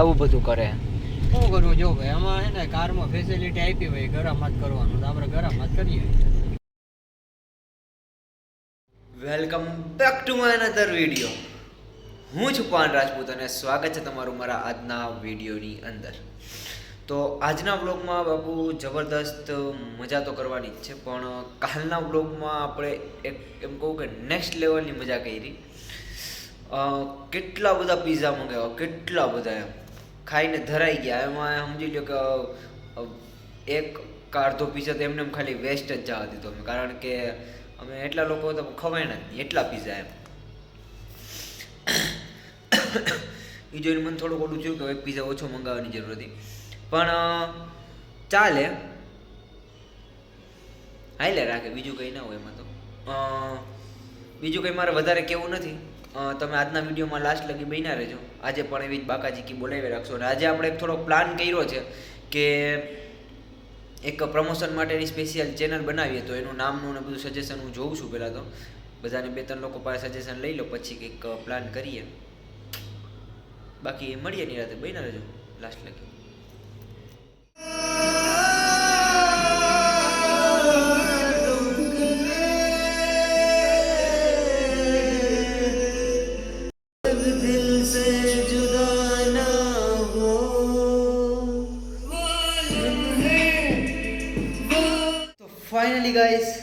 આવું બધું કરે. શું કરવું જો ભાઈ આમાં છે ને કારમાં ફેસિલિટી આપી હોય ગરમ જ કરવાનું. તો આપણે ગરમ જ કરીએ. Welcome back to my another video હું છું પાન રાજપૂત અને સ્વાગત છે તમારું મારા આજના વિડીયોની અંદર. તો આજના બ્લોગમાં બાપુ જબરદસ્ત મજા તો કરવાની જ છે પણ કાલના બ્લોગમાં આપણે એક એમ કહું કે નેક્સ્ટ લેવલની મજા કરી. કેટલા બધા પીઝા મંગાવ્યા કેટલા બધા એમ. ખાઈને ધરાઈ ગયા. એમાં સમજી લો કે એક કે અડધો પીઝા તો એમને એમ ખાલી વેસ્ટ જ જવા દીધો અમે. કારણ કે અમે એટલા લોકો તો ખવાય નહીં. એટલા પીઝા એમ. એ જોઈને મને થોડુંક ઓલું થયું કે એક પીઝા ઓછો મંગાવવાની જરૂર હતી. પણ ચાલે ચાલે. હાલે રાખે. બીજું કંઈ ના હોય એમાં તો. બીજું કંઈ મારે વધારે કહેવું નથી. તમે આજના વિડીયોમાં લાસ્ટ લગી બન્યા રહેજો. આજે પણ એવી જ બાકાજી કી બોલાવી રાખશો. અને આજે આપણે થોડો પ્લાન કર્યો છે કે એક પ્રમોશન માટેની સ્પેશિયલ ચેનલ બનાવીએ. તો એનું નામનું ને બધું સજેશન હું જોઉં છું પહેલાં તો. બધાને બે ત્રણ લોકો પાસે સજેશન લઈ લો, પછી કંઈક પ્લાન કરીએ. બાકી મળીએ નિરાતે. બન્યા રહેજો. લાસ્ટ લગી. ફાઇનલી ગાઈસ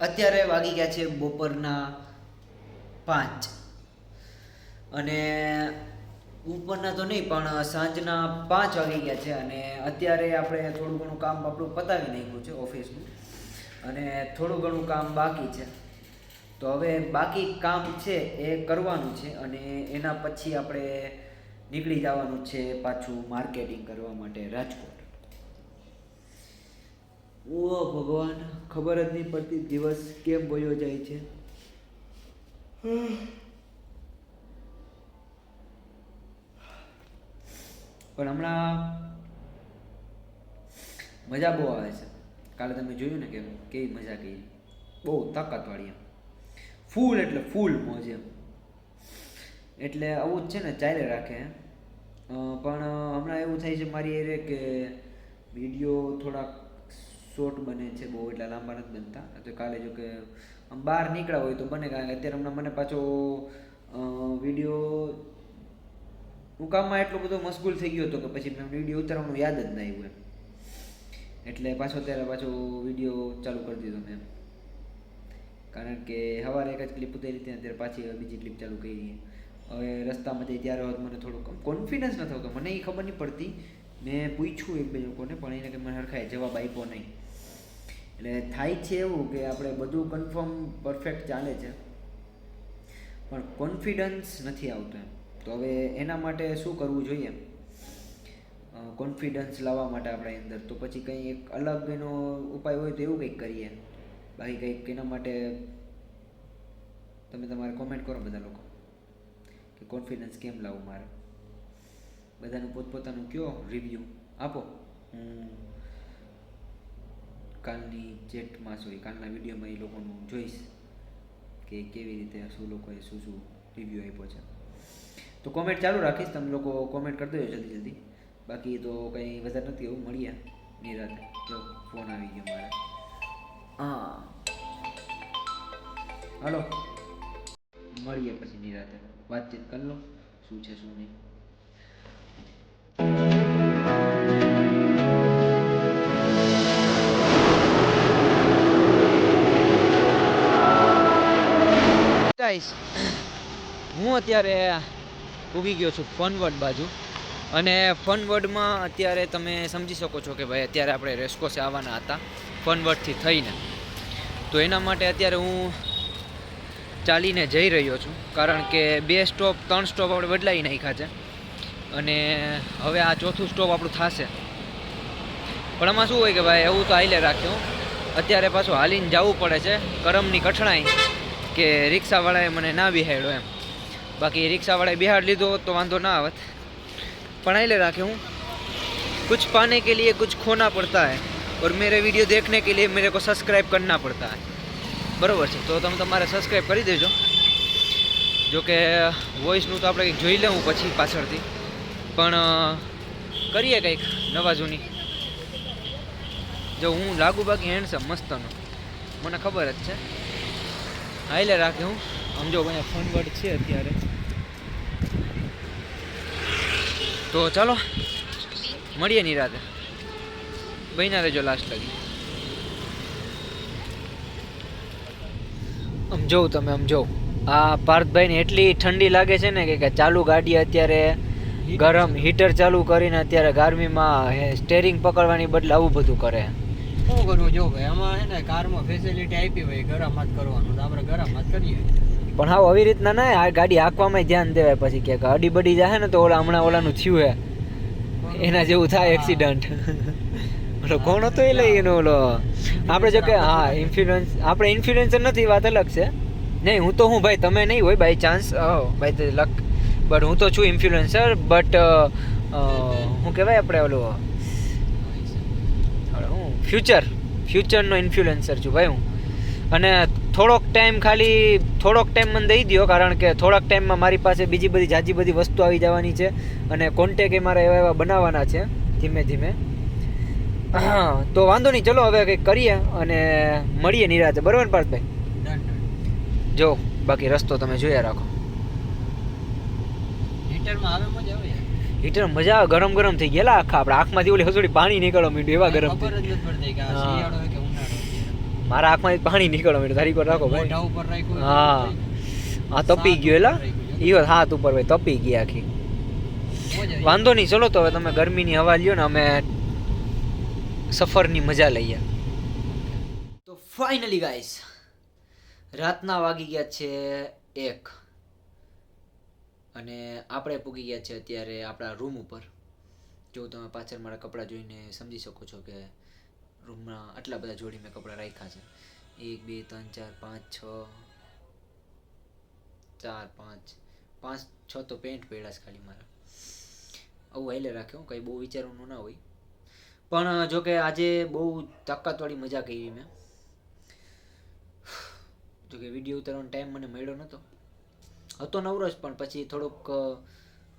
અત્યારે વાગી ગયા છે બપોરના પાંચ. અને ઉપરના તો નહીં, પણ સાંજના પાંચ વાગી ગયા છે અને અત્યારે આપણે થોડું ઘણું કામ આપણું પતાવી નાખ્યું છે ઓફિસનું. અને થોડું ઘણું કામ બાકી છે. તો હવે બાકી કામ છે એ કરવાનું છે અને એના પછી આપણે નીકળી જવાનું છે પાછું માર્કેટિંગ કરવા માટે રાજકોટ. ઓ ભગવાન. ખબર જ નહીં પડતી દિવસ કેમ વયો જાય છે. પણ હમણાં મજા બહુ આવે છે. કાલે તમે જોયું ને કે કેવી મજા કરી બહુ તાકાતવાળી એમ. ફૂલ એટલે ફૂલ મોજ એમ. એટલે આવું જ છે ને, ચાલે રાખે પણ હમણાં એવું થાય છે મારી એ કે વીડિયો થોડાક શોર્ટ બને છે, બહુ એટલા લાંબા નથી બનતા. તો કાલે જો કે બહાર નીકળ્યા હોય તો બને, કારણ કે અત્યારે હમણાં મને પાછો વીડિયો હું કામમાં એટલો બધો મશગુલ થઈ ગયો હતો કે પછી મેં વીડિયો ઉતારવાનું યાદ જ ના આવ્યું એમ. એટલે પાછો ત્યારે પાછો વીડિયો ચાલુ કરી દીધો મેં કારણ કે સવારે એક જ ક્લિપ ઉતારી હતી અત્યારે પાછી બીજી ક્લિપ ચાલુ કરી હવે રસ્તામાં જઈ ત્યારે મને થોડુંક કોન્ફિડન્સ ન થતો મને એ ખબર નહીં પડતી. મેં પૂછ્યું એક બે લોકોને, પણ એને કે મને હરખાય જવાબ આપ્યો નહીં. એટલે થાય છે એવું કે આપણે બધું કન્ફર્મ પરફેક્ટ ચાલે છે. પણ કોન્ફિડન્સ નથી આવતો એમ. તો હવે એના માટે શું કરવું જોઈએ? કોન્ફિડન્સ લાવવા માટે આપણા અંદર. તો પછી કંઈ એક અલગ એનો ઉપાય હોય તો એવું કંઈક કરીએ. બાકી કંઈક એના માટે તમે તમારે કોમેન્ટ કરો બધા લોકો. કે કોન્ફિડન્સ કેમ લાવવું મારે? બધાનું પોતપોતાનું કયો? રિવ્યૂ આપો. હું કાલની ચેટમાં સોરી કાલના વિડીયોમાં એ લોકોનું જોઈશ કે કેવી રીતે શું લોકોએ શું શું રિવ્યૂ આપ્યો છે. તો કોમેન્ટ ચાલુ રાખીશ, તમે લોકો કોમેન્ટ કરી દેજો જલ્દી જલ્દી. બાકી તો કંઈ વધારે નથી એવું, મળીએ નિરાતે. જો ફોન આવી ગયો મારે. હા. હાલો. મળીએ પછી નિરાતે. વાતચીત કરી લો, શું છે, શું નહીં. ગાઈસ હું અત્યારે ઊભી ગયો છું ફનવર્ડ બાજુ. અને ફનવર્ડમાં અત્યારે તમે સમજી શકો છો કે ભાઈ અત્યારે આપણે રેસ્કોસે આવવાના હતા, ફનવર્ડથી થઈને. તો એના માટે અત્યારે હું ચાલીને જઈ રહ્યો છું, કારણ કે બે સ્ટોપ, ત્રણ સ્ટોપ આપણે બદલાવી નાખ્યા છે. અને હવે આ ચોથું સ્ટોપ આપણું થશે. પણ આમાં શું હોય કે ભાઈ, એવું તો હાલે રાખ્યું અત્યારે પાછું હાલીને જવું પડે છે, કરમની કઠણાઈ. કે રિક્ષાવાળાએ મને ના બિહાડ્યો એમ બાકી રિક્ષાવાળાએ બિહાડ લીધો હોત તો વાંધો ના આવત પણ હાઈલે રાખ્યો હું कुछ पाने के लिए कुछ खोना पड़ता है और मेरे वीडियो देखने के लिए मेरे को सब्सक्राइब करना पड़ता है બરોબર છે તો તમે તમારે સબસ્ક્રાઈબ કરી દેજો જોકે વોઇસનું તો આપણે કંઈક જોઈ લેવું પછી પાછળથી પણ અ, કરીએ કંઈક નવા જૂની જો હું લાગુ બાકી હેન્ડસમ મસ્તનો મને ખબર જ છે હાઈલે રાખે હું. આમ જો અહીંયા ફોન વર્ડ છે અત્યારે. તો ચાલો મળીએ નિરાતે. બહીના રહેજો લાસ્ટ લગી. આમ જોઉં તમે આમ જોઉં. આ પાર્થભાઈને એટલી ઠંડી લાગે છે ને કે કે ચાલુ ગાડી અત્યારે ગરમ હીટર ચાલુ કરીને અત્યારે ગરમીમાં સ્ટેરિંગ પકડવાની બદલે આવું બધું કરે. શું કરવું? જો ભાઈ આમાં હે ને કારમાં ફેસિલિટી આપી હોય ગરમ હાથ કરવાનું તો આપણે ગરમ હાથ કરીએ. પણ હા આવી રીતના ના આ ગાડી હાંકવામાં ધ્યાન દેવાય પછી કે અડી બડી જાય ને તો ઓલા હમણાં ઓલાનું થયું હે. એના જેવું થાય એક્સિડન્ટ ઓલો કોણ હતો એ લઈ એનો ઓલો? આપણે જો કે હા ઇન્ફ્લુઅન્સ આપણે ઇન્ફ્લુઅન્સર નથી વાત અલગ છે. નહીં હું તો હું ભાઈ તમે નહીં હોય બાય ચાન્સ ભાઈ લક બટ હું તો છું ઇન્ફ્લુઅન્સર બટ હું કહેવાય આપણે ઓલું? ફ્યુચર ફ્યુચરનો ઇન્ફ્લુએન્સર છું ભાઈ હું. અને થોડોક ટાઈમ ખાલી થોડોક ટાઈમ મને દઈ દો કારણ કે થોડાક ટાઈમમાં મારી પાસે બીજી બધી જાજી બધી વસ્તુ આવી જવાની છે અને કોન્ટેક એ મારા એવા એવા બનાવવાના છે ધીમે ધીમે. તો વાંધો નહીં ચલો હવે કંઈક કરીએ અને મળીએ નિરાતે. બરાબર પાર્થભાઈ? જો બાકી રસ્તો તમે જોયા રાખો. હીટરમાં આવે હીટર મજા આવે ગરમ ગરમ થઈ ગયેલા આખા. આપણે આંખમાંથી ઓલી હસોડી પાણી નીકળવા માંડ્યું એવા ગરમ ખબર જ પડતી કે હા. શિયાળો કે ઉનાળો મારા આંખમાંથી પાણી નીકળવા માંડ્યું. તારી પર રાખો ભાઈ. ઉપર હા. આ તપી ગયો એલા. ઈયો હાથ ઉપર ભાઈ તપી ગઈ આખી. વાંધો નહીં ચલો તો હવે તમે ગરમીની હવા લ્યો ને અમે સફરની મજા લઈએ તો ફાઇનલી ગાઈસ રાતના વાગી ગયા છે એક. અને આપણે પૂગી ગયા છે અત્યારે આપણા રૂમ ઉપર. જો તમે પાછળ મારા કપડાં જોઈને સમજી શકો છો કે રૂમમાં આટલા બધા જોડી મેં કપડાં રાખ્યા છે. એક, બે, ત્રણ, ચાર, પાંચ, છ, ચાર, પાંચ પાંચ, છ તો પેન્ટ પડ્યા છે ખાલી મારા. આવું હાઈલે રાખ્યો, કંઈ બહુ વિચારવાનું ના હોય. પણ જો કે આજે બહુ તાકાતવાળી મજા કરી મેં. જો કે વીડિયો ઉતારવાનો ટાઈમ મને મળ્યો નહોતો. હતો નવરો જ પણ પછી થોડુંક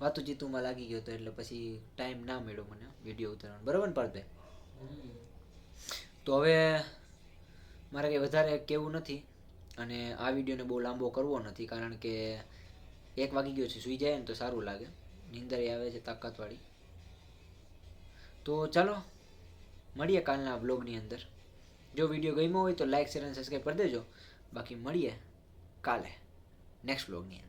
વાતું ચીતુંમાં લાગી ગયો હતો, એટલે પછી ટાઈમ ના મળ્યો મને વીડિયો ઉતારવાનો. બરાબર ને પાર્થભાઈ. તો હવે મારે કંઈ વધારે કહેવું નથી અને આ વિડીયોને બહુ લાંબો કરવો નથી, કારણ કે એક વાગી ગયો છે, સૂઈ જાય ને તો સારું લાગે. નીંદર આવે છે તાકાતવાળી. તો ચાલો, મળીએ કાલના બ્લોગની અંદર. જો વીડિયો ગમ્યો હોય તો લાઈક શેર અને સબસ્ક્રાઈબ કરી દેજો. બાકી મળીએ કાલે નેક્સ્ટ બ્લોગની અંદર.